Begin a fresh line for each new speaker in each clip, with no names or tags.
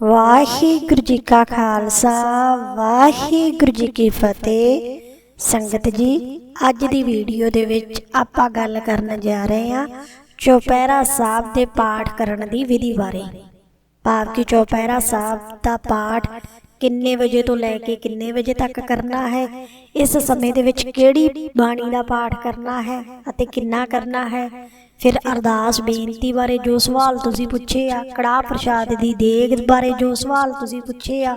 ਵਾਹਿਗੁਰੂ ਜੀ ਕਾ ਖਾਲਸਾ, ਵਾਹਿਗੁਰੂ ਜੀ ਕੀ ਫਤਿਹ। ਸੰਗਤ ਜੀ, ਅੱਜ ਦੀ ਵੀਡੀਓ ਦੇ ਵਿੱਚ ਆਪਾਂ ਗੱਲ ਕਰਨ ਜਾ ਰਹੇ ਹਾਂ ਚੌਪਹਿਰਾ ਸਾਹਿਬ ਦੇ ਪਾਠ ਕਰਨ ਦੀ ਵਿਧੀ ਬਾਰੇ। ਭਾਵ ਕਿ ਚੌਪਹਿਰਾ ਸਾਹਿਬ ਦਾ ਪਾਠ ਕਿੰਨੇ ਵਜੇ ਤੋਂ ਲੈ ਕੇ ਕਿੰਨੇ ਵਜੇ ਤੱਕ ਕਰਨਾ ਹੈ, ਇਸ ਸਮੇਂ ਦੇ ਵਿੱਚ ਕਿਹੜੀ ਬਾਣੀ ਦਾ ਪਾਠ ਕਰਨਾ ਹੈ ਅਤੇ ਕਿੰਨਾ ਕਰਨਾ ਹੈ ਫਿਰ ਅਰਦਾਸ, ਬੇਨਤੀ ਬਾਰੇ ਜੋ ਸਵਾਲ ਤੁਸੀਂ ਪੁੱਛੇ ਆ, ਕੜਾਹ ਪ੍ਰਸ਼ਾਦ ਦੀ ਦੇਗ ਬਾਰੇ ਜੋ ਸਵਾਲ ਤੁਸੀਂ ਪੁੱਛੇ ਆ,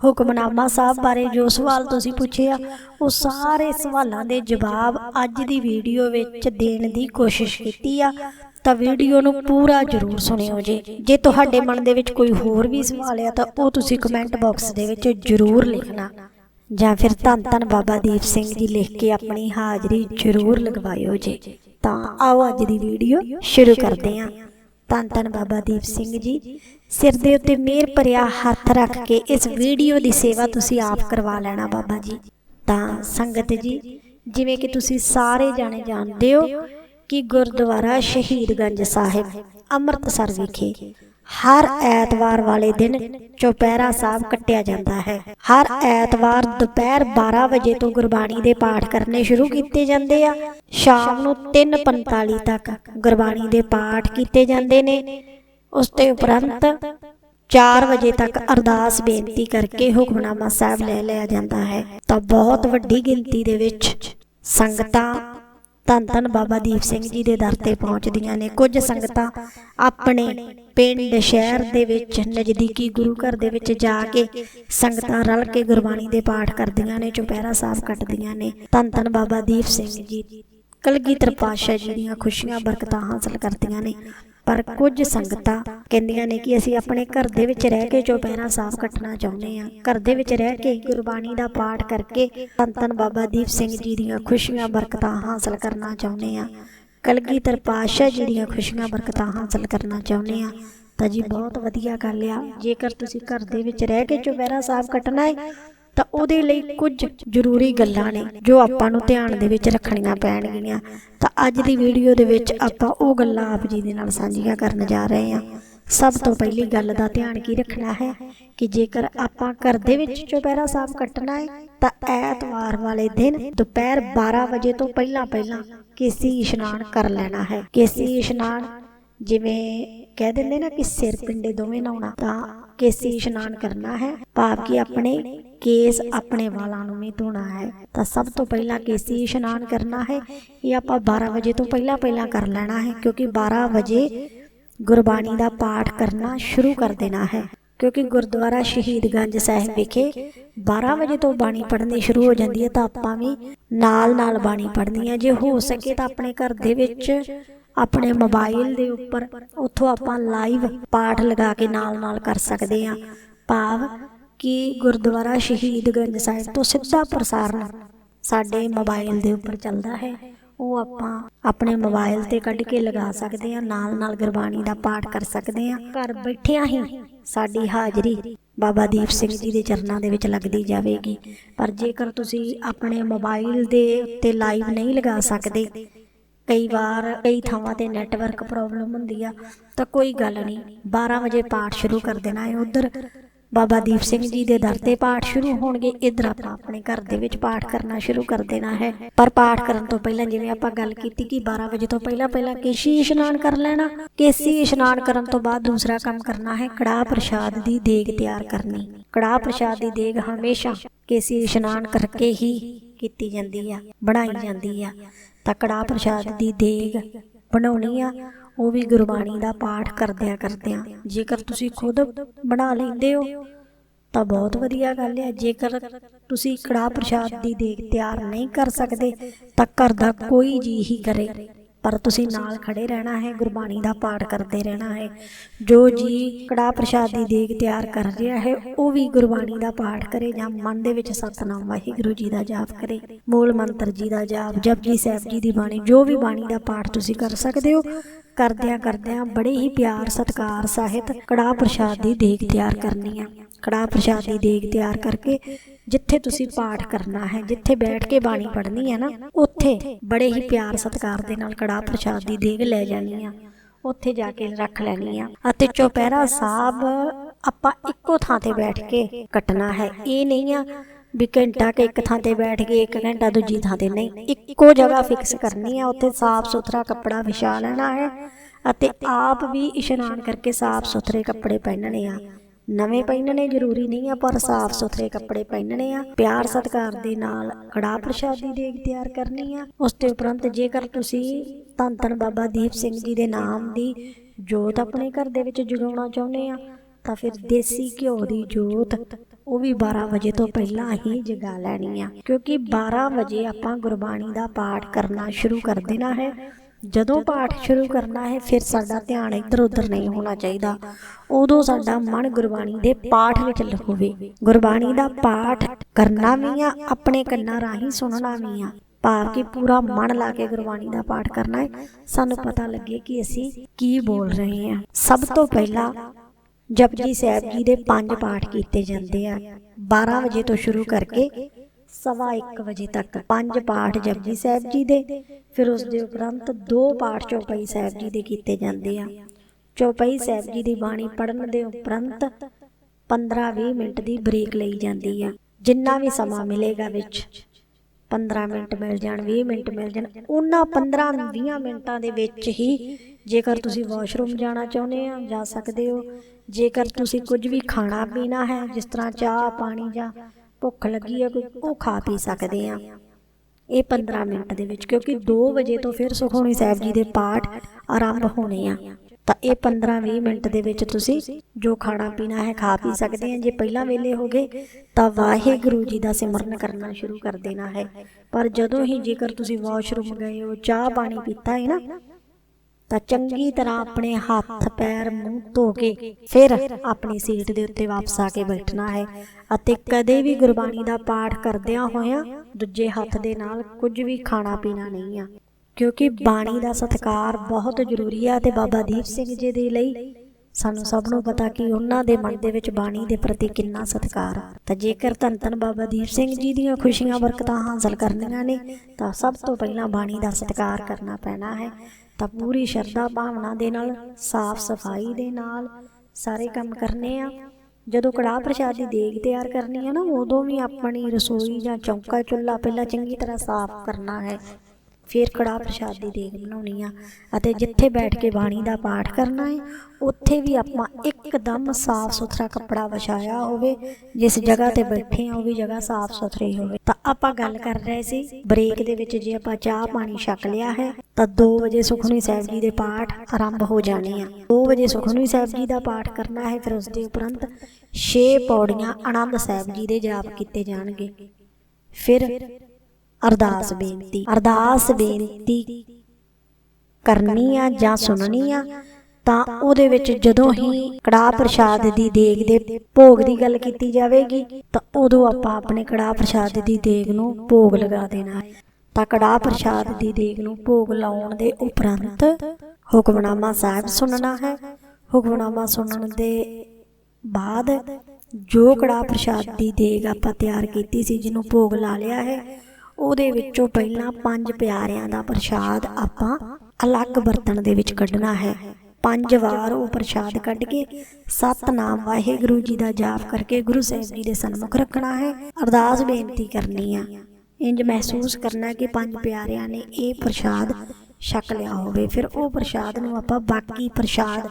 ਹੁਕਮਨਾਮਾ ਸਾਹਿਬ ਬਾਰੇ ਜੋ ਸਵਾਲ ਤੁਸੀਂ ਪੁੱਛੇ ਆ, ਉਹ ਸਾਰੇ ਸਵਾਲਾਂ ਦੇ ਜਵਾਬ ਅੱਜ ਦੀ ਵੀਡੀਓ ਵਿੱਚ ਦੇਣ ਦੀ ਕੋਸ਼ਿਸ਼ ਕੀਤੀ ਆ। ਤਾਂ ਵੀਡੀਓ ਨੂੰ ਪੂਰਾ ਜ਼ਰੂਰ ਸੁਣਿਓ ਜੀ। ਜੇ ਤੁਹਾਡੇ ਮਨ ਦੇ ਵਿੱਚ ਕੋਈ ਹੋਰ ਵੀ ਸਵਾਲ ਆ, ਤਾਂ ਉਹ ਤੁਸੀਂ ਕਮੈਂਟ ਬਾਕਸ ਦੇ ਵਿੱਚ ਜ਼ਰੂਰ ਲਿਖਣਾ। ਜਾਂ ਫਿਰ ਧੰਨ ਧੰਨ ਬਾਬਾ ਦੀਪ ਸਿੰਘ ਜੀ ਲਿਖ ਕੇ ਆਪਣੀ ਹਾਜ਼ਰੀ ਜ਼ਰੂਰ ਲਗਵਾਇਓ ਜੀ। ਤਾਂ ਆਓ ਅੱਜ ਦੀ ਵੀਡੀਓ ਸ਼ੁਰੂ ਕਰਦੇ ਹਾਂ। ਧੰਨ ਧੰਨ ਬਾਬਾ ਦੀਪ ਸਿੰਘ ਜੀ। ਸਿਰ ਦੇ ਉੱਤੇ ਮਿਹਰ ਭਰਿਆ ਹੱਥ ਰੱਖ ਕੇ ਇਸ ਵੀਡੀਓ ਦੀ ਸੇਵਾ ਤੁਸੀਂ ਆਪ ਕਰਵਾ ਲੈਣਾ ਬਾਬਾ ਜੀ। ਤਾਂ ਸੰਗਤ ਜੀ, ਜਿਵੇਂ ਕਿ ਤੁਸੀਂ ਸਾਰੇ ਜਾਣੇ ਜਾਣਦੇ ਹੋ ਕਿ ਗੁਰਦੁਆਰਾ ਸ਼ਹੀਦਗੰਜ ਸਾਹਿਬ, ਅੰਮ੍ਰਿਤਸਰ ਵਿਖੇ ਹਰ ਐਤਵਾਰ ਵਾਲੇ ਦਿਨ ਚੌਪਹਿਰਾ ਸਾਹਿਬ ਕੱਟਿਆ ਜਾਂਦਾ ਹੈ। ਹਰ ਐਤਵਾਰ ਦੁਪਹਿਰ 12 ਵਜੇ ਤੋਂ ਗੁਰਬਾਣੀ ਦੇ ਪਾਠ ਕਰਨੇ ਸ਼ੁਰੂ ਕੀਤੇ ਜਾਂਦੇ ਆ। ਸ਼ਾਮ ਨੂੰ 3:45 ਤੱਕ ਗੁਰਬਾਣੀ ਦੇ ਪਾਠ ਕੀਤੇ ਜਾਂਦੇ ਨੇ। ਉਸ ਤੋਂ ਉਪਰੰਤ 4 ਵਜੇ ਤੱਕ ਅਰਦਾਸ ਬੇਨਤੀ ਕਰਕੇ ਹੁਕਮਨਾਮਾ ਸਾਹਿਬ ਲੈ ਲਿਆ ਜਾਂਦਾ ਹੈ। ਤਾਂ ਬਹੁਤ ਵੱਡੀ ਗਿਣਤੀ ਦੇ ਵਿੱਚ ਸੰਗਤਾਂ ਧੰਨ ਧੰਨ ਬਾਬਾ ਦੀਪ ਸਿੰਘ ਜੀ ਦੇ ਦਰ ਤੇ ਪਹੁੰਚਦੀਆਂ ਨੇ। ਕੁਝ ਸੰਗਤਾਂ ਆਪਣੇ ਪਿੰਡ, ਸ਼ਹਿਰ ਦੇ ਵਿੱਚ, ਨਜ਼ਦੀਕੀ ਗੁਰੂ ਘਰ ਦੇ ਵਿੱਚ ਜਾ ਕੇ ਸੰਗਤਾਂ ਰਲ ਕੇ ਗੁਰਬਾਣੀ ਦੇ ਪਾਠ ਕਰਦੀਆਂ ਨੇ, ਚੁਪਹਿਰਾ ਸਾਹਿਬ ਕੱਟਦੀਆਂ ਨੇ। ਧੰਨ ਧੰਨ ਬਾਬਾ ਦੀਪ ਸਿੰਘ ਜੀ। ਕਲਗੀਧਰ ਪਾਤਸ਼ਾਹ ਜੀ ਦੀਆਂ ਖੁਸ਼ੀਆਂ, ਬਰਕਤਾਂ ਹਾਸਲ ਕਰਦੀਆਂ ਨੇ। ਪਰ ਕੁਝ ਸੰਗਤਾਂ ਕਹਿੰਦੀਆਂ ਨੇ ਕਿ ਅਸੀਂ ਆਪਣੇ ਘਰ ਦੇ ਵਿੱਚ ਰਹਿ ਕੇ ਚੌਪਹਿਰਾ ਸਾਹਿਬ ਕੱਟਣਾ ਚਾਹੁੰਦੇ ਹਾਂ, ਘਰ ਦੇ ਵਿੱਚ ਰਹਿ ਕੇ ਗੁਰਬਾਣੀ ਦਾ ਪਾਠ ਕਰਕੇ ਧੰਨ ਧੰਨ ਬਾਬਾ ਦੀਪ ਸਿੰਘ ਜੀ ਦੀਆਂ ਖੁਸ਼ੀਆਂ, ਬਰਕਤਾਂ ਹਾਸਲ ਕਰਨਾ ਚਾਹੁੰਦੇ ਹਾਂ। ਕਲਗੀਧਰ ਪਾਤਸ਼ਾਹ ਜੀ ਦੀਆਂ ਖੁਸ਼ੀਆਂ, ਬਰਕਤਾਂ ਹਾਸਲ ਕਰਨਾ ਚਾਹੁੰਦੇ ਹਾਂ। ਤਾਂ ਜੀ ਬਹੁਤ ਵਧੀਆ ਗੱਲ ਆ, ਜੇਕਰ ਤੁਸੀਂ ਘਰ ਦੇ ਵਿੱਚ ਰਹਿ ਕੇ ਚੌਪਹਿਰਾ ਸਾਹਿਬ ਕੱਟਣਾ ਹੈ ਤਾਂ ਉਹਦੇ ਲਈ ਕੁਝ ਜ਼ਰੂਰੀ ਗੱਲਾਂ ਨੇ ਜੋ ਆਪਾਂ ਨੂੰ ਧਿਆਨ ਦੇ ਵਿੱਚ ਰੱਖਣੀਆਂ ਪੈਣਗੀਆਂ। ਤਾਂ ਅੱਜ ਦੀ ਵੀਡੀਓ ਦੇ ਵਿੱਚ ਆਪਾਂ ਉਹ ਗੱਲਾਂ ਆਪ ਜੀ ਦੇ ਨਾਲ ਸਾਂਝੀਆਂ ਕਰਨ ਜਾ ਰਹੇ ਹਾਂ। ਸਭ ਤੋਂ ਪਹਿਲੀ ਗੱਲ ਦਾ ਧਿਆਨ ਕੀ ਰੱਖਣਾ ਹੈ? ਕਿ ਜੇਕਰ ਆਪਾਂ ਘਰ ਦੇ ਵਿੱਚ ਚੁਪਹਿਰਾ ਸਾਹਿਬ ਕੱਟਣਾ ਹੈ, ਤਾਂ ਐਤਵਾਰ ਵਾਲੇ ਦਿਨ ਦੁਪਹਿਰ 12 ਵਜੇ ਤੋਂ ਪਹਿਲਾਂ ਪਹਿਲਾਂ ਕੇਸੀ ਇਸ਼ਨਾਨ ਕਰ ਲੈਣਾ ਹੈ। ਕੇਸੀ ਇਸ਼ਨਾਨ ਜਿਵੇਂ ਕਹਿ ਦਿੰਦੇ ਨਾ ਕਿ ਸਿਰ ਪਿੰਡੇ ਦੋਵੇਂ ਨਹਾਉਣਾ ਤਾਂ ਕੇਸੀ ਇਸ਼ਨਾਨ ਕਰਨਾ ਹੈ। ਭਾਵ ਕਿ ਆਪਣੇ ਕੇਸ ਆਪਣੇ ਵਾਲਾਂ ਨੂੰ ਵੀ ਧੋਣਾ ਹੈ। ਤਾਂ ਸਭ ਤੋਂ ਪਹਿਲਾਂ ਕੇਸੀ ਇਸ਼ਨਾਨ ਕਰਨਾ ਹੈ। ਇਹ ਆਪਾਂ 12 ਵਜੇ ਤੋਂ ਪਹਿਲਾਂ ਪਹਿਲਾਂ ਕਰ ਲੈਣਾ ਹੈ ਕਿਉਂਕਿ 12 ਵਜੇ ਗੁਰਬਾਣੀ ਦਾ ਪਾਠ ਕਰਨਾ ਸ਼ੁਰੂ ਕਰ ਦੇਣਾ ਹੈ। ਕਿਉਂਕਿ ਗੁਰਦੁਆਰਾ ਸ਼ਹੀਦਗੰਜ ਸਾਹਿਬ ਵਿਖੇ 12 ਵਜੇ ਤੋਂ ਬਾਣੀ ਪੜ੍ਹਨੀ ਸ਼ੁਰੂ ਹੋ ਜਾਂਦੀ ਹੈ ਤਾਂ ਆਪਾਂ ਵੀ ਨਾਲ ਨਾਲ ਬਾਣੀ ਪੜ੍ਹਨੀ ਹੈ। ਜੇ ਹੋ ਸਕੇ ਤਾਂ ਆਪਣੇ ਘਰ ਦੇ ਵਿੱਚ ਆਪਣੇ ਮੋਬਾਈਲ ਦੇ ਉੱਪਰ ਉੱਥੋਂ ਆਪਾਂ ਲਾਈਵ ਪਾਠ ਲਗਾ ਕੇ ਨਾਲ ਨਾਲ ਕਰ ਸਕਦੇ ਹਾਂ। ਭਾਵ ਕਿ ਗੁਰਦੁਆਰਾ ਸ਼ਹੀਦਗੰਜ ਸਾਹਿਬ ਤੋਂ ਸਿੱਧਾ ਪ੍ਰਸਾਰਣ ਸਾਡੇ ਮੋਬਾਈਲ ਦੇ ਉੱਪਰ ਚੱਲਦਾ ਹੈ। ਉਹ ਆਪਾਂ ਆਪਣੇ ਮੋਬਾਈਲ ਤੇ ਕੱਢ ਕੇ ਲਗਾ ਸਕਦੇ ਹਾਂ ਨਾਲ ਨਾਲ ਗੁਰਬਾਣੀ ਦਾ ਪਾਠ ਕਰ ਸਕਦੇ ਹਾਂ। ਘਰ ਬੈਠਿਆਂ ਹੀ ਸਾਡੀ ਹਾਜ਼ਰੀ ਬਾਬਾ ਦੀਪ ਸਿੰਘ ਜੀ ਦੇ ਚਰਨਾਂ ਦੇ ਵਿੱਚ ਲੱਗਦੀ ਜਾਵੇਗੀ। ਪਰ ਜੇਕਰ ਤੁਸੀਂ ਆਪਣੇ ਮੋਬਾਈਲ ਦੇ ਉੱਤੇ ਲਾਈਵ ਨਹੀਂ ਲਗਾ ਸਕਦੇ ਕਈ ਵਾਰ ਕਈ ਥਾਵਾਂ ਤੇ ਨੈਟਵਰਕ ਪ੍ਰੋਬਲਮ ਹੁੰਦੀ ਆ, ਤਾਂ ਕੋਈ ਗੱਲ ਨਹੀਂ 12 ਵਜੇ ਪਾਠ ਸ਼ੁਰੂ ਕਰ ਦੇਣਾ ਹੈ ਉਧਰ। ਬਾਬਾ ਦੀਪ ਸਿੰਘ ਜੀ ਦੇ ਦਰ ਤੇ ਪਾਠ ਸ਼ੁਰੂ ਹੋਣਗੇ, ਇਧਰ ਆਪਾਂ ਆਪਣੇ ਘਰ ਦੇ ਵਿੱਚ ਪਾਠ ਕਰਨਾ ਸ਼ੁਰੂ ਕਰ ਦੇਣਾ ਹੈ। ਪਰ ਪਾਠ ਕਰਨ ਤੋਂ ਪਹਿਲਾਂ ਜਿਵੇਂ ਆਪਾਂ ਗੱਲ ਕੀਤੀ ਕਿ 12 ਵਜੇ ਤੋਂ ਪਹਿਲਾਂ ਪਹਿਲਾਂ ਕੇਸ਼ੀ ਇਸ਼ਨਾਨ ਕਰ ਲੈਣਾ, ਕੇਸੀ ਇਸ਼ਨਾਨ ਕਰਨ ਤੋਂ ਬਾਅਦ ਦੂਸਰਾ ਕੰਮ ਕਰਨਾ ਹੈ ਕੜਾਹ ਪ੍ਰਸ਼ਾਦ ਦੀ ਦੇਗ ਤਿਆਰ ਕਰਨੀ। ਕੜਾਹ ਪ੍ਰਸ਼ਾਦ ਦੀ ਦੇਗ ਹਮੇਸ਼ਾ ਕੇਸੀ ਇਸ਼ਨਾਨ ਕਰਕੇ ਹੀ ਕੀਤੀ ਜਾਂਦੀ ਆ, ਬਣਾਈ ਜਾਂਦੀ ਆ। ਤਾਂ ਕੜਾਹ ਪ੍ਰਸ਼ਾਦ ਦੀ ਦੇਗ ਬਣਾਉਣੀ ਆ। ਉਹ ਵੀ ਗੁਰਬਾਣੀ ਦਾ ਪਾਠ ਕਰਦਿਆਂ ਕਰਦਿਆਂ। ਜੇਕਰ ਤੁਸੀਂ ਖੁਦ ਬਣਾ ਲੈਂਦੇ ਹੋ, ਤਾਂ ਬਹੁਤ ਵਧੀਆ ਗੱਲ ਹੈ ਜੇਕਰ ਤੁਸੀਂ ਕੜਾਹ ਪ੍ਰਸ਼ਾਦ ਦੀ ਦੇਗ ਤਿਆਰ ਨਹੀਂ ਕਰ ਸਕਦੇ, ਤਾਂ ਘਰ ਦਾ ਕੋਈ ਜੀ ਹੀ ਕਰੇ। ਪਰ ਤੁਸੀਂ ਨਾਲ ਖੜੇ ਰਹਿਣਾ ਹੈ ਗੁਰਬਾਣੀ ਦਾ ਪਾਠ ਕਰਦੇ ਰਹਿਣਾ ਹੈ। ਜੋ ਜੀ ਕੜਾਹ ਪ੍ਰਸ਼ਾਦ ਦੀ ਦੇਗ ਤਿਆਰ ਕਰ ਰਿਹਾ ਹੈ ਉਹ ਵੀ ਗੁਰਬਾਣੀ ਦਾ ਪਾਠ ਕਰੇ ਜਾਂ ਮਨ ਦੇ ਵਿੱਚ ਸਤਨਾਮ ਵਾਹਿਗੁਰੂ ਜੀ ਦਾ ਜਾਪ ਕਰੇ ਮੂਲ ਮੰਤਰ ਜੀ ਦਾ ਜਾਪ ਜਪਜੀ ਸਾਹਿਬ ਜੀ ਦੀ ਬਾਣੀ ਜੋ ਵੀ ਬਾਣੀ ਦਾ ਪਾਠ ਤੁਸੀਂ ਕਰ ਸਕਦੇ ਹੋ ਕਰਦਿਆਂ ਕਰਦਿਆਂ ਬੜੇ ਹੀ ਪਿਆਰ ਸਤਕਾਰ ਸਾਹਿਤ ਕੜਾਹ ਪ੍ਰਸ਼ਾਦ ਦੀ ਦੇਗ ਤਿਆਰ ਕਰਨੀ ਆ। ਕੜਾਹ ਪ੍ਰਸ਼ਾਦ ਦੀ ਦੇਗ ਤਿਆਰ ਕਰਕੇ ਜਿੱਥੇ ਤੁਸੀਂ ਪਾਠ ਕਰਨਾ ਹੈ ਜਿੱਥੇ ਬੈਠ ਕੇ ਬਾਣੀ ਪੜ੍ਹਨੀ ਹੈ ਨਾ ਉੱਥੇ ਬੜੇ ਹੀ ਪਿਆਰ ਸਤਕਾਰ ਦੇ ਨਾਲ ਕੜਾਹ ਪ੍ਰਸ਼ਾਦ ਦੀ ਦੇਗ ਲੈ ਜਾਣੀ ਆ। ਉੱਥੇ ਜਾ ਕੇ ਰੱਖ ਲੈਣੀ ਆ। ਅਤੇ ਚੌਪਹਿਰਾ ਸਾਹਿਬ, ਆਪਾਂ ਇੱਕੋ ਥਾਂ ਤੇ ਬੈਠ ਕੇ ਕੱਟਣਾ ਹੈ। ਇਹ ਨਹੀਂ ਆ ਵੀ ਘੰਟਾ ਕੇ ਇੱਕ ਥਾਂ ਤੇ ਬੈਠ ਕੇ, ਇੱਕ ਘੰਟਾ ਦੂਜੀ ਥਾਂ ਤੇ ਨਹੀਂ। ਇੱਕੋ ਜਗ੍ਹਾ ਫਿਕਸ ਕਰਨੀ ਆ। ਉੱਥੇ ਸਾਫ਼ ਸੁਥਰਾ ਕੱਪੜਾ ਵਿਛਾ ਲੈਣਾ ਹੈ ਅਤੇ ਆਪ ਵੀ ਇਸ਼ਨਾਨ ਕਰਕੇ ਸਾਫ਼ ਸੁਥਰੇ ਕੱਪੜੇ ਪਹਿਨਣੇ ਆ। ਨਵੇਂ ਪਹਿਨਣੇ ਜ਼ਰੂਰੀ ਨਹੀਂ ਆ, ਪਰ ਸਾਫ਼ ਸੁਥਰੇ ਕੱਪੜੇ ਪਹਿਨਣੇ ਆ। ਪਿਆਰ ਸਤਿਕਾਰ ਦੇ ਨਾਲ ਕੜਾ ਪ੍ਰਸ਼ਾਦੀ ਦੀ ਦੇਗ ਤਿਆਰ ਕਰਨੀ ਆ। ਉਸ ਤੋਂ ਉਪਰੰਤ ਜੇਕਰ ਤੁਸੀਂ ਧੰਨ ਧੰਨ ਬਾਬਾ ਦੀਪ ਸਿੰਘ ਜੀ ਦੇ ਨਾਮ ਦੀ ਜੋਤ ਆਪਣੇ ਘਰ ਦੇ ਵਿੱਚ ਜਗਾਉਣਾ ਚਾਹੁੰਦੇ ਆ, ਤਾਂ ਫਿਰ ਦੇਸੀ ਘਿਓ ਦੀ ਜੋਤ ਉਹ ਵੀ 12 ਵਜੇ ਤੋਂ ਪਹਿਲਾਂ ਹੀ ਜਗਾ ਲੈਣੀ ਆ। ਕਿਉਂਕਿ 12 ਵਜੇ ਆਪਾਂ ਗੁਰਬਾਣੀ ਦਾ ਪਾਠ ਕਰਨਾ ਸ਼ੁਰੂ ਕਰ ਦੇਣਾ ਹੈ। ਜਦੋਂ ਪਾਠ ਸ਼ੁਰੂ ਕਰਨਾ ਹੈ ਫਿਰ ਸਾਡਾ ਧਿਆਨ ਇੱਧਰ ਉੱਧਰ ਨਹੀਂ ਹੋਣਾ ਚਾਹੀਦਾ। ਉਦੋਂ ਸਾਡਾ ਮਨ ਗੁਰਬਾਣੀ ਦੇ ਪਾਠ ਵਿੱਚ ਹੋਵੇ ਗੁਰਬਾਣੀ ਦਾ ਪਾਠ ਕਰਨਾ ਵੀ ਆ ਆਪਣੇ ਕੰਨਾਂ ਰਾਹੀਂ ਸੁਣਨਾ ਵੀ ਆ। ਭਾਵ ਕਿ ਪੂਰਾ ਮਨ ਲਾ ਕੇ ਗੁਰਬਾਣੀ ਦਾ ਪਾਠ ਕਰਨਾ ਹੈ। ਸਾਨੂੰ ਪਤਾ ਲੱਗੇ ਕਿ ਅਸੀਂ ਕੀ ਬੋਲ ਰਹੇ ਹਾਂ। ਸਭ ਤੋਂ ਪਹਿਲਾਂ ਜਪਜੀ ਸਾਹਿਬ ਜੀ ਦੇ ਪੰਜ ਪਾਠ ਕੀਤੇ ਜਾਂਦੇ ਆ। 12 ਵਜੇ ਤੋਂ ਸ਼ੁਰੂ ਕਰਕੇ ਸਵਾ 1 ਵਜੇ ਤੱਕ ਪੰਜ ਪਾਠ ਜਪਜੀ ਸਾਹਿਬ ਜੀ ਦੇ। ਫਿਰ ਉਸ ਦੇ ਉਪਰੰਤ ਦੋ ਪਾਠ ਚੌਪਈ ਸਾਹਿਬ ਜੀ ਦੇ ਕੀਤੇ ਜਾਂਦੇ ਆ। ਚੌਪਈ ਸਾਹਿਬ ਜੀ ਦੀ ਬਾਣੀ ਪੜਨ ਦੇ ਉਪਰੰਤ 15-20 ਮਿੰਟ ਦੀ ਬ੍ਰੇਕ ਲਈ ਜਾਂਦੀ ਆ। ਜਿੰਨਾ ਵੀ ਸਮਾਂ ਮਿਲੇਗਾ ਵਿੱਚ 15 ਮਿੰਟ ਮਿਲ ਜਾਣ 20 ਮਿੰਟ ਮਿਲ ਜਾਣ, ਉਹਨਾਂ 15-20 ਮਿੰਟਾਂ ਦੇ ਵਿੱਚ ਹੀ ਜੇਕਰ ਤੁਸੀਂ ਵਾਸ਼ਰੂਮ ਜਾਣਾ ਚਾਹੁੰਦੇ ਆ, ਜਾ ਸਕਦੇ ਹੋ। ਜੇਕਰ ਤੁਸੀਂ ਕੁਝ ਵੀ ਖਾਣਾ ਪੀਣਾ ਹੈ, ਜਿਸ ਤਰ੍ਹਾਂ ਚਾਹ, ਪਾਣੀ ਜਾਂ ਭੁੱਖ ਲੱਗੀ ਹੈ ਕੋਈ ਉਹ ਖਾ ਪੀ ਸਕਦੇ ਆ। ਇਹ 15 ਮਿੰਟ ਦੇ ਵਿੱਚ ਕਿਉਂਕਿ 2 ਵਜੇ ਤੋਂ ਫਿਰ ਸੁਖਮਨੀ ਸਾਹਿਬ ਜੀ ਦੇ ਪਾਠ ਆਰੰਭ ਹੋਣੇ ਆ। ਤਾਂ ਇਹ 15-20 ਮਿੰਟ ਦੇ ਵਿੱਚ ਤੁਸੀਂ ਜੋ ਖਾਣਾ ਪੀਣਾ ਹੈ ਖਾ ਪੀ ਸਕਦੇ ਆ। ਜੇ ਪਹਿਲਾਂ ਵੇਲੇ ਹੋ ਗਏ ਤਾਂ ਵਾਹਿਗੁਰੂ ਜੀ ਦਾ ਸਿਮਰਨ ਕਰਨਾ ਸ਼ੁਰੂ ਕਰ ਦੇਣਾ ਹੈ। ਪਰ ਜਦੋਂ ਹੀ ਜੇਕਰ ਤੁਸੀਂ ਵਾਸ਼ਰੂਮ ਗਏ ਹੋ ਚਾਹ ਪਾਣੀ ਪੀਤਾ ਹੈ ਨਾ ਤਾਂ ਚੰਗੀ ਤਰ੍ਹਾਂ ਆਪਣੇ ਹੱਥ, ਪੈਰ, ਮੂੰਹ ਧੋ ਕੇ ਫਿਰ ਆਪਣੀ ਸੀਟ ਦੇ ਉੱਤੇ ਵਾਪਸ ਆ ਕੇ ਬੈਠਣਾ ਹੈ ਅਤੇ ਕਦੇ ਵੀ ਗੁਰਬਾਣੀ ਦਾ ਪਾਠ ਕਰਦਿਆਂ ਹੋਇਆਂ ਦੂਜੇ ਹੱਥ ਦੇ ਨਾਲ ਕੁਝ ਵੀ ਖਾਣਾ ਪੀਣਾ ਨਹੀਂ ਆ। ਕਿਉਂਕਿ ਬਾਣੀ ਦਾ ਸਤਿਕਾਰ ਬਹੁਤ ਜ਼ਰੂਰੀ ਆ ਤੇ ਬਾਬਾ ਦੀਪ ਸਿੰਘ ਜੀ ਦੇ ਲਈ ਸਾਨੂੰ ਸਭ ਨੂੰ ਪਤਾ ਕਿ ਉਹਨਾਂ ਦੇ ਮਨ ਦੇ ਵਿੱਚ ਬਾਣੀ ਦੇ ਪ੍ਰਤੀ ਕਿੰਨਾ ਸਤਿਕਾਰ ਆ। ਤਾਂ ਜੇਕਰ ਧੰਨ ਧੰਨ ਬਾਬਾ ਦੀਪ ਸਿੰਘ ਜੀ ਦੀਆਂ ਖੁਸ਼ੀਆਂ, ਬਰਕਤਾਂ ਹਾਸਲ ਕਰਨੀਆਂ ਨੇ ਤਾਂ ਸਭ ਤੋਂ ਪਹਿਲਾਂ ਬਾਣੀ ਦਾ ਸਤਿਕਾਰ ਕਰਨਾ ਪੈਣਾ ਹੈ। ਤਾਂ ਪੂਰੀ ਸ਼ਰਧਾ ਭਾਵਨਾ ਦੇ ਨਾਲ, ਸਾਫ਼ ਸਫ਼ਾਈ ਦੇ ਨਾਲ ਸਾਰੇ ਕੰਮ ਕਰਨੇ ਆ। ਜਦੋਂ ਕੜਾਹ ਪ੍ਰਸ਼ਾਦ ਦੀ ਦੇਗ ਤਿਆਰ ਕਰਨੀ ਹੈ ਨਾ, ਉਦੋਂ ਵੀ ਆਪਣੀ ਰਸੋਈ ਜਾਂ ਚੌਂਕਾ ਚੁੱਲ੍ਹਾ ਪਹਿਲਾਂ ਚੰਗੀ ਤਰ੍ਹਾਂ ਸਾਫ਼ ਕਰਨਾ ਹੈ। ਫਿਰ ਕੜਾਹ ਪ੍ਰਸ਼ਾਦ ਦੀ ਦੇਗ ਬਣਾਉਣੀ ਆ। ਅਤੇ ਜਿੱਥੇ ਬੈਠ ਕੇ ਬਾਣੀ ਦਾ ਪਾਠ ਕਰਨਾ ਹੈ ਉੱਥੇ ਵੀ ਆਪਾਂ ਇੱਕਦਮ ਸਾਫ਼ ਸੁਥਰਾ ਕੱਪੜਾ ਵਿਛਾਇਆ ਹੋਵੇ ਜਿਸ ਜਗ੍ਹਾ ਤੇ ਬੈਠੇ ਆ ਉਹ ਵੀ ਜਗ੍ਹਾ ਸਾਫ਼ ਸੁਥਰੀ ਹੋਵੇ। ਤਾਂ ਆਪਾਂ ਗੱਲ ਕਰ ਰਹੇ ਸੀ ਬ੍ਰੇਕ ਦੇ ਵਿੱਚ ਜੇ ਆਪਾਂ ਚਾਹ ਪਾਣੀ ਛਕ ਲਿਆ ਹੈ ਤਾਂ 2 ਵਜੇ ਸੁਖਮਨੀ ਸਾਹਿਬ ਜੀ ਦੇ ਪਾਠ ਆਰੰਭ ਹੋ ਜਾਣੇ ਆ। 2 ਵਜੇ ਸੁਖਮਨੀ ਸਾਹਿਬ ਜੀ ਦਾ ਪਾਠ ਕਰਨਾ ਹੈ ਫਿਰ ਉਸ ਦੇ ਉਪਰੰਤ 6 ਪੌੜੀਆਂ ਆਨੰਦ ਸਾਹਿਬ ਜੀ ਦੇ ਜਾਪ ਕੀਤੇ ਜਾਣਗੇ ਫਿਰ ਅਰਦਾਸ ਬੇਨਤੀ ਅਰਦਾਸ ਬੇਨਤੀ ਕਰਨੀ ਆ ਜਾਂ ਸੁਣਨੀ ਆ, ਤਾਂ ਉਹਦੇ ਵਿੱਚ ਜਦੋਂ ਹੀ ਕੜਾਹ ਪ੍ਰਸ਼ਾਦ ਦੀ ਦੇਗ ਦੇ ਭੋਗ ਦੀ ਗੱਲ ਕੀਤੀ ਜਾਵੇਗੀ, ਤਾਂ ਉਦੋਂ ਆਪਾਂ ਆਪਣੇ ਕੜਾਹ ਪ੍ਰਸ਼ਾਦ ਦੀ ਦੇਗ ਨੂੰ ਭੋਗ ਲਗਾ ਦੇਣਾ ਹੈ। ਤਾਂ ਕੜਾਹ ਪ੍ਰਸ਼ਾਦ ਦੀ ਦੇਗ ਨੂੰ ਭੋਗ ਲਾਉਣ ਦੇ ਉਪਰੰਤ ਹੁਕਮਨਾਮਾ ਸਾਹਿਬ ਸੁਣਨਾ ਹੈ। ਹੁਕਮਨਾਮਾ ਸੁਣਨ ਦੇ ਬਾਅਦ ਜੋ ਕੜਾਹ ਪ੍ਰਸ਼ਾਦ ਦੀ ਦੇਗ ਆਪਾਂ ਤਿਆਰ ਕੀਤੀ ਸੀ, ਜਿਹਨੂੰ ਭੋਗ ਲਾ ਲਿਆ ਹੈ ਉਹਦੇ ਵਿੱਚੋਂ ਪਹਿਲਾਂ ਪੰਜ ਪਿਆਰਿਆਂ ਦਾ ਪ੍ਰਸ਼ਾਦ ਆਪਾਂ ਅਲੱਗ ਬਰਤਨ ਦੇ ਵਿੱਚ ਕੱਢਣਾ ਹੈ। ਪੰਜ ਵਾਰ ਉਹ ਪ੍ਰਸ਼ਾਦ ਕੱਢ ਕੇ ਸਤਨਾਮ ਵਾਹਿਗੁਰੂ ਜੀ ਦਾ ਜਾਪ ਕਰਕੇ ਗੁਰੂ ਸਾਹਿਬ ਜੀ ਦੇ ਸਨਮੁਖ ਰੱਖਣਾ ਹੈ। ਅਰਦਾਸ ਬੇਨਤੀ ਕਰਨੀ ਆ। ਇੰਜ ਮਹਿਸੂਸ ਕਰਨਾ ਕਿ ਪੰਜ ਪਿਆਰਿਆਂ ਨੇ ਇਹ ਪ੍ਰਸ਼ਾਦ ਛਕ ਲਿਆ ਹੋਵੇ। ਫਿਰ ਉਹ ਪ੍ਰਸ਼ਾਦ ਨੂੰ ਆਪਾਂ ਬਾਕੀ ਪ੍ਰਸ਼ਾਦ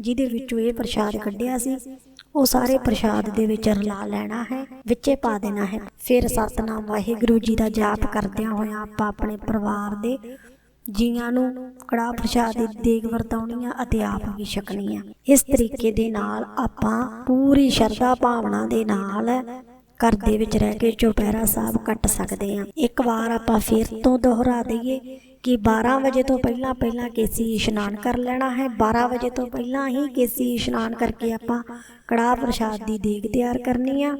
ਜਿਹਦੇ ਵਿੱਚੋਂ ਇਹ ਪ੍ਰਸ਼ਾਦ ਕੱਢਿਆ ਸੀ ਉਹ ਸਾਰੇ ਪ੍ਰਸ਼ਾਦ ਦੇ ਵਿੱਚ ਰਲਾ ਲੈਣਾ ਹੈ, ਵਿੱਚੇ ਪਾ ਦੇਣਾ ਹੈ। ਫਿਰ ਸਤਨਾਮ ਵਾਹਿਗੁਰੂ ਜੀ ਦਾ ਜਾਪ ਕਰਦਿਆਂ ਹੋਇਆਂ ਆਪਾਂ ਆਪਣੇ ਪਰਿਵਾਰ ਦੇ ਜੀਆਂ ਨੂੰ ਕੜਾ ਪ੍ਰਸ਼ਾਦ ਦੀ ਦੇਗ ਵਰਤਾਉਣੀ ਆ ਅਤੇ ਆਪ ਵੀ ਛਕਣੀ ਆ ਇਸ ਤਰੀਕੇ ਦੇ ਨਾਲ ਆਪਾਂ ਪੂਰੀ ਸ਼ਰਧਾ ਭਾਵਨਾ ਦੇ ਨਾਲ ਘਰ ਦੇ ਵਿੱਚ ਰਹਿ ਕੇ ਚੁਪਹਿਰਾ ਸਾਹਿਬ ਕੱਟ ਸਕਦੇ ਆ ਇੱਕ ਵਾਰ ਆਪਾਂ ਫਿਰ ਤੋਂ ਦੁਹਰਾ ਦਈਏ। ਕਿ 12 ਵਜੇ ਤੋਂ ਪਹਿਲਾਂ ਪਹਿਲਾਂ ਕੇਸੀ ਇਸ਼ਨਾਨ ਕਰ ਲੈਣਾ ਹੈ। 12 ਵਜੇ ਤੋਂ ਪਹਿਲਾਂ ਹੀ ਕੇਸੀ ਇਸ਼ਨਾਨ ਕਰਕੇ ਆਪਾਂ ਕੜਾਹ ਪ੍ਰਸ਼ਾਦ ਦੀ ਦੇਗ ਤਿਆਰ ਕਰਨੀ ਆ।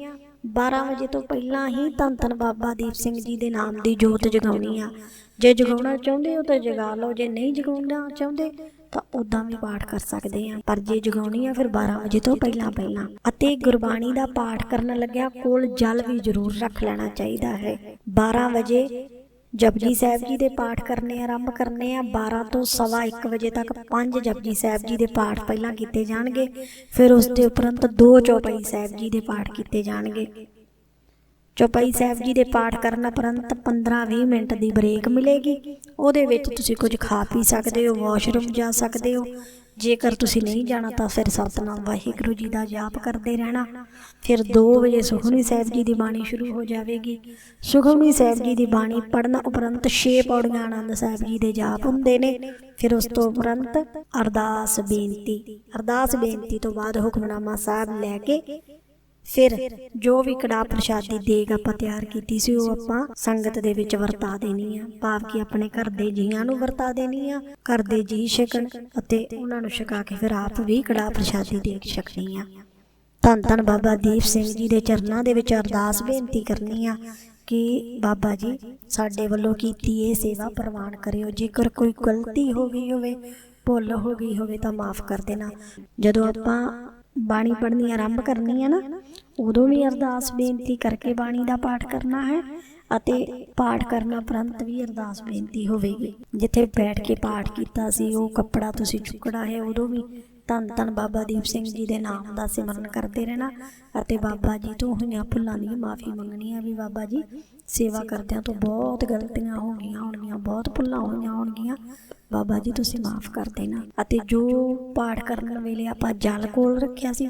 12 ਵਜੇ ਤੋਂ ਪਹਿਲਾਂ ਹੀ ਧੰਨ ਧੰਨ ਬਾਬਾ ਦੀਪ ਸਿੰਘ ਜੀ ਦੇ ਨਾਮ ਦੀ ਜੋਤ ਜਗਾਉਣੀ ਆ। ਜੇ ਜਗਾਉਣਾ ਚਾਹੁੰਦੇ ਹੋ ਤਾਂ ਜਗਾ ਲਓ, ਜੇ ਨਹੀਂ ਜਗਾਉਣਾ ਚਾਹੁੰਦੇ ਤਾਂ ਉਦਾਂ ਵੀ ਪਾਠ ਕਰ ਸਕਦੇ ਆ। ਪਰ ਜੇ ਜਗਾਉਣੀ ਆ, ਫਿਰ 12 ਵਜੇ ਤੋਂ ਪਹਿਲਾਂ ਪਹਿਲਾਂ। ਅਤੇ ਗੁਰਬਾਣੀ ਦਾ ਪਾਠ ਕਰਨ ਲੱਗਿਆ ਕੋਲ ਜਲ ਵੀ ਜ਼ਰੂਰ ਰੱਖ ਲੈਣਾ ਚਾਹੀਦਾ ਹੈ। 12 ਵਜੇ ਜਪਜੀ ਸਾਹਿਬ ਜੀ ਦੇ ਪਾਠ ਕਰਨੇ ਆਰੰਭ ਕਰਨੇ ਆ 12 ਤੋਂ ਸਵਾ 1 ਵਜੇ ਤੱਕ ਪੰਜ ਜਪਜੀ ਸਾਹਿਬ ਜੀ ਦੇ ਪਾਠ ਪਹਿਲਾਂ ਕੀਤੇ ਜਾਣਗੇ, ਫਿਰ ਉਸ ਦੇ ਉਪਰੰਤ ਦੋ ਚੌਪਈ ਸਾਹਿਬ ਜੀ ਦੇ ਪਾਠ ਕੀਤੇ ਜਾਣਗੇ। ਚੌਪਾਈ ਸਾਹਿਬ ਜੀ ਦੇ ਪਾਠ ਕਰਨ ਉਪਰੰਤ 15-20 ਮਿੰਟ ਦੀ ਬ੍ਰੇਕ ਮਿਲੇਗੀ, ਉਹਦੇ ਵਿੱਚ ਤੁਸੀਂ ਕੁਝ ਖਾ ਪੀ ਸਕਦੇ ਹੋ, ਵਾਸ਼ਰੂਮ ਜਾ ਸਕਦੇ ਹੋ। ਜੇਕਰ ਤੁਸੀਂ ਨਹੀਂ ਜਾਣਾ ਤਾਂ ਫਿਰ ਸਤਨਾਮ ਵਾਹਿਗੁਰੂ ਜੀ ਦਾ ਜਾਪ ਕਰਦੇ ਰਹਿਣਾ। ਫਿਰ 2 ਵਜੇ ਸੁਖਮਨੀ ਸਾਹਿਬ ਜੀ ਦੀ ਬਾਣੀ ਸ਼ੁਰੂ ਹੋ ਜਾਵੇਗੀ। ਸੁਖਮਨੀ ਸਾਹਿਬ ਜੀ ਦੀ ਬਾਣੀ ਪੜਨ ਉਪਰੰਤ 6 ਪੌੜੀਆਂ ਆਨੰਦ ਸਾਹਿਬ ਜੀ ਦੇ ਜਾਪ ਹੁੰਦੇ ਨੇ। ਫਿਰ ਉਸ ਤੋਂ ਉਪਰੰਤ ਅਰਦਾਸ ਬੇਨਤੀ। ਅਰਦਾਸ ਬੇਨਤੀ ਤੋਂ ਬਾਅਦ ਹੁਕਮਨਾਮਾ ਸਾਹਿਬ ਲੈ ਕੇ ਫਿਰ ਜੋ ਵੀ ਕੜਾ ਪ੍ਰਸ਼ਾਦੀ ਦੇਗ ਆਪਾਂ ਤਿਆਰ ਕੀਤੀ ਸੀ ਉਹ ਆਪਾਂ ਸੰਗਤ ਦੇ ਵਿੱਚ ਵਰਤਾ ਦੇਣੀ ਆ। ਭਾਵ ਕਿ ਆਪਣੇ ਘਰ ਦੇ ਜੀਆਂ ਨੂੰ ਵਰਤਾ ਦੇਣੀ ਆ ਘਰ ਦੇ ਜੀ ਛਕਣ ਅਤੇ ਉਹਨਾਂ ਨੂੰ ਛਕਾ ਕੇ ਫਿਰ ਆਪ ਵੀ ਕੜਾ ਪ੍ਰਸ਼ਾਦੀ ਦੇਗ ਛਕਣੀ ਆ। ਧੰਨ ਧੰਨ ਬਾਬਾ ਦੀਪ ਸਿੰਘ ਜੀ ਦੇ ਚਰਨਾਂ ਦੇ ਵਿੱਚ ਅਰਦਾਸ ਬੇਨਤੀ ਕਰਨੀ ਆ ਕਿ ਬਾਬਾ ਜੀ ਸਾਡੇ ਵੱਲੋਂ ਕੀਤੀ ਇਹ ਸੇਵਾ ਪ੍ਰਵਾਨ ਕਰਿਓ। ਜੇਕਰ ਕੋਈ ਗਲਤੀ ਹੋ ਗਈ ਹੋਵੇ ਭੁੱਲ ਹੋ ਗਈ ਹੋਵੇ ਤਾਂ ਮਾਫ ਕਰ ਦੇਣਾ। ਜਦੋਂ ਆਪਾਂ ਬਾਣੀ ਪੜ੍ਹਨੀ ਆਰੰਭ ਕਰਨੀ ਹੈ ਨਾ, ਉਦੋਂ ਵੀ ਅਰਦਾਸ ਬੇਨਤੀ ਕਰਕੇ ਬਾਣੀ ਦਾ ਪਾਠ ਕਰਨਾ ਹੈ ਅਤੇ ਪਾਠ ਕਰਨ ਉਪਰੰਤ ਵੀ ਅਰਦਾਸ ਬੇਨਤੀ ਹੋਵੇਗੀ। ਜਿੱਥੇ ਬੈਠ ਕੇ ਪਾਠ ਕੀਤਾ ਸੀ, ਉਹ ਕੱਪੜਾ ਤੁਸੀਂ ਚੁੱਕਣਾ ਹੈ, ਉਦੋਂ ਵੀ ਧੰਨ ਧੰਨ ਬਾਬਾ ਦੀਪ ਸਿੰਘ ਜੀ ਦੇ ਨਾਮ ਦਾ ਸਿਮਰਨ ਕਰਦੇ ਰਹਿਣਾ ਅਤੇ ਬਾਬਾ ਜੀ ਤੋਂ ਹੋਈਆਂ ਭੁੱਲਾਂ ਦੀ ਮਾਫੀ ਮੰਗਣੀ ਹੈ ਵੀ ਬਾਬਾ ਜੀ। ਸੇਵਾ ਕਰਦਿਆਂ ਤੋਂ ਬਹੁਤ ਗਲਤੀਆਂ ਹੋ ਗਈਆਂ ਹੋਣਗੀਆਂ, ਬਹੁਤ ਭੁੱਲਾਂ ਹੋਈਆਂ ਹੋਣਗੀਆਂ। ਬਾਬਾ ਜੀ, ਤੁਸੀਂ ਮਾਫ ਕਰ ਦੇਣਾ। ਅਤੇ ਜੋ ਪਾਠ ਕਰਨ ਵੇਲੇ ਆਪਾਂ ਜਲ ਕੋਲ ਰੱਖਿਆ ਸੀ,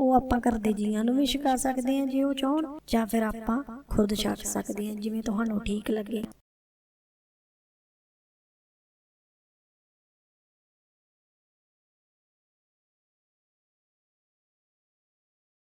ਉਹ ਆਪਾਂ ਘਰ ਦੇ ਜੀਆਂ ਨੂੰ ਵੀ ਛਕਾ ਸਕਦੇ ਹਾਂ ਜੇ ਉਹ ਚਾਹਣ, ਜਾਂ ਫਿਰ ਆਪਾਂ ਖੁਦ ਛਕ ਸਕਦੇ ਹਾਂ, ਜਿਵੇਂ ਤੁਹਾਨੂੰ ਠੀਕ ਲੱਗੇ।